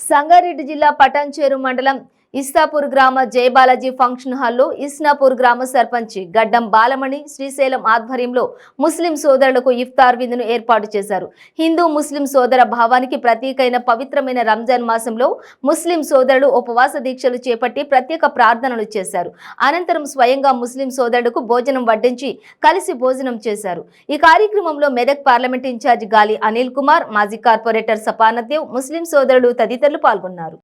సంగారెడ్డి జిల్లా పటాన్చేరు మండలం ఇస్తాపూర్ గ్రామ జయబాలాజీ ఫంక్షన్ హాల్లో ఇస్నాపూర్ గ్రామ సర్పంచ్ గడ్డం బాలమణి శ్రీశైలం ఆధ్వర్యంలో ముస్లిం సోదరులకు ఇఫ్తార్ విందును ఏర్పాటు చేశారు. హిందూ ముస్లిం సోదర భావానికి ప్రతీకైన పవిత్రమైన రంజాన్ మాసంలో ముస్లిం సోదరులు ఉపవాస దీక్షలు చేపట్టి ప్రత్యేక ప్రార్థనలు చేశారు. అనంతరం స్వయంగా ముస్లిం సోదరులకు భోజనం వడ్డించి కలిసి భోజనం చేశారు. ఈ కార్యక్రమంలో మెదక్ పార్లమెంట్ ఇన్ఛార్జ్ గాలి అనిల్ కుమార్ మాజీ కార్పొరేటర్ సపానదేవ్ ముస్లిం సోదరులు తదితరులు పాల్గొన్నారు.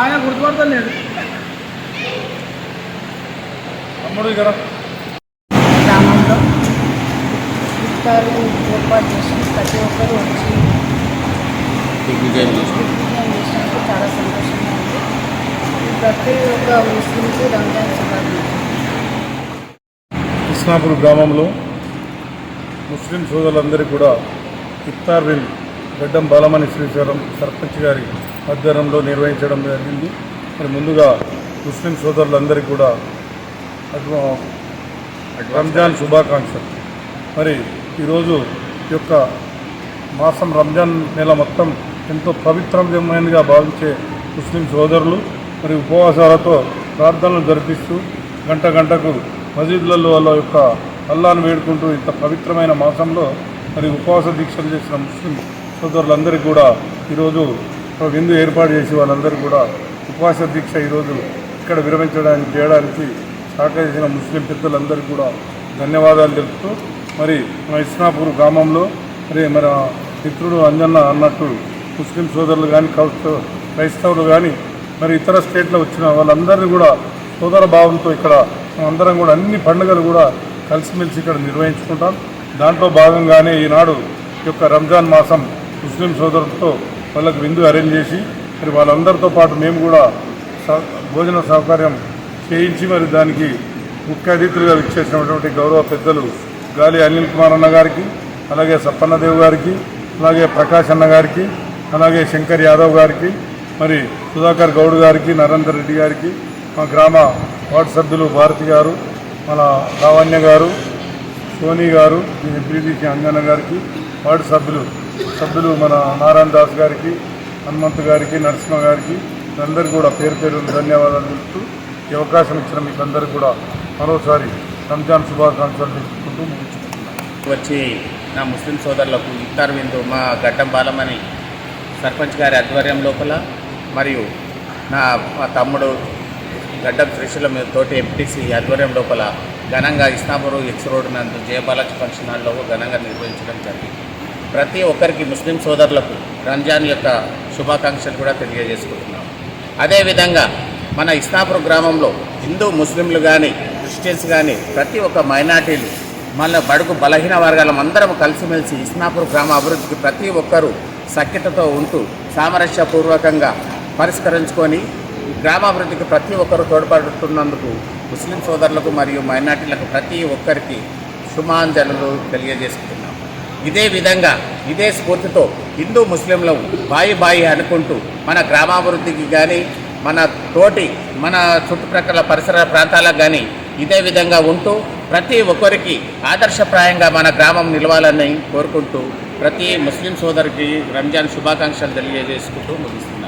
ఆయన గుర్తుపడతలేడు తమ్ముడు ఇక్కడ గ్రామంలో ఇఫ్తారు ఏర్పాటు చేసి ప్రతి ఒక్కరూ వచ్చి దిగ్విజయం చేసి విజయం చేసినందుకు చాలా సంతోషంగా ఉంది. ప్రతి ఒక్క ముస్లింకి రంజాన్ శుభాకాంక్షలు. కృష్ణాపూర్ గ్రామంలో ముస్లిం సోదరులందరికీ కూడా ఇఫ్తార్ విల్ గడ్డం బాలమణి శ్రీశ్వరం సర్పంచ్ గారి ఆధ్వర్యంలో నిర్వహించడం జరిగింది. మరి ముందుగా ముస్లిం సోదరులందరికీ కూడా రంజాన్ శుభాకాంక్షలు. మరి ఈరోజు ఈ యొక్క మాసం రంజాన్ నెల మొత్తం ఎంతో పవిత్రమైనదిగా భావించే ముస్లిం సోదరులు మరి ఉపవాసాలతో ప్రార్థనలు జరిపిస్తూ గంట గంటకు మసీదులలో వాళ్ళ యొక్క అల్లాను వేడుకుంటూ ఇంత పవిత్రమైన మాసంలో మరి ఉపవాస దీక్షలు చేసిన ముస్లిం సోదరులందరికీ కూడా ఈరోజు ఒక విందు ఏర్పాటు చేసి వాళ్ళందరికీ కూడా ఉపవాస దీక్ష ఈరోజు ఇక్కడ విరమించడానికి చేయడానికి సహకరించిన ముస్లిం పెద్దలందరికీ కూడా ధన్యవాదాలు తెలుపుతూ మరి మా ఇస్నాపూర్ గ్రామంలో మరి మన మిత్రుడు అంజన్న అన్నట్టు ముస్లిం సోదరులు కానీ క్రైస్తవ క్రైస్తవులు కానీ మరి ఇతర స్టేట్లో వచ్చిన వాళ్ళందరినీ కూడా సోదర భావంతో ఇక్కడ అందరం కూడా అన్ని పండుగలు కూడా కలిసిమెలిసి ఇక్కడ నిర్వహించుకుంటాం. దాంట్లో భాగంగానే ఈనాడు యొక్క రంజాన్ మాసం ముస్లిం సోదరులతో వాళ్ళకి విందు అరేంజ్ చేసి మరి వాళ్ళందరితో పాటు మేము కూడా భోజన సౌకర్యం చేయించి మరి దానికి ముఖ్య అతిథులుగా విచ్చేసినటువంటి గౌరవ పెద్దలు గాలి అనిల్ కుమార్ అన్న గారికి అలాగే సప్పన్నదేవ్ గారికి అలాగే ప్రకాష్ అన్న గారికి అలాగే శంకర్ యాదవ్ గారికి మరి సుధాకర్ గౌడ్ గారికి నరేందర్ రెడ్డి గారికి మా గ్రామ వార్డు సభ్యులు భారతి గారు మన లావణ్య గారు సోనీ గారు ఎంపీడీసీ అంజన గారికి వార్డు సభ్యులు సభ్యులు మన నారాయణ దాస్ గారికి హనుమంత్ గారికి నరసింహ గారికి అందరికీ కూడా పేరు పేరు ధన్యవాదాలు తెలుపుతూ ఈ అవకాశం ఇచ్చిన మీకు అందరికీ కూడా మరోసారి రంజాన్ శుభాకాంక్షలు తెలుసుకుంటూ ముగించుకుంటున్నాను. వచ్చి నా ముస్లిం సోదరులకు ఇఫ్తార్ విందు మా గడ్డం బాలమని సర్పంచ్ గారి ఆధ్వర్యం లోపల మరియు నా మా తమ్ముడు గడ్డం మీద తోటి ఎంపీటీసీ ఆధ్వర్యం లోపల ఘనంగా ఇస్నాపూర్ ఎక్స్ రోడ్ నందు జయబాలాజీ ఫంక్షన్ హాల్లో ఘనంగా నిర్వహించడం జరిగింది. ప్రతి ఒక్కరికి ముస్లిం సోదరులకు రంజాన్ యొక్క శుభాకాంక్షలు కూడా తెలియజేసుకుంటున్నాం. అదేవిధంగా మన ఇస్నాపూర్ గ్రామంలో హిందూ ముస్లింలు కానీ క్రిస్టియన్స్ కానీ ప్రతి ఒక్క మైనార్టీలు మన బడుగు బలహీన వర్గాలం అందరం కలిసిమెలిసి ఇస్నాపూర్ గ్రామ అభివృద్ధికి ప్రతి ఒక్కరూ సఖ్యతతో ఉంటూ సామరస్యపూర్వకంగా పరిష్కరించుకొని గ్రామాభివృద్ధికి ప్రతి ఒక్కరు తోడ్పడుతున్నందుకు ముస్లిం సోదరులకు మరియు మైనార్టీలకు ప్రతి ఒక్కరికి శుభాంజలు తెలియజేసుకుంటున్నాం ఇదే విధంగా ఇదే స్ఫూర్తితో హిందూ ముస్లింలు బాయి బాయి అనుకుంటూ మన గ్రామాభివృద్ధికి కానీ మన తోటి మన చుట్టుప్రక్కల పరిసర ప్రాంతాలకు కానీ ఇదే విధంగా ఉంటూ ప్రతి ఒక్కరికి ఆదర్శప్రాయంగా మన గ్రామం నిలవాలని కోరుకుంటూ ప్రతి ముస్లిం సోదరికి రంజాన్ శుభాకాంక్షలు తెలియజేసుకుంటూ ముగిస్తుంది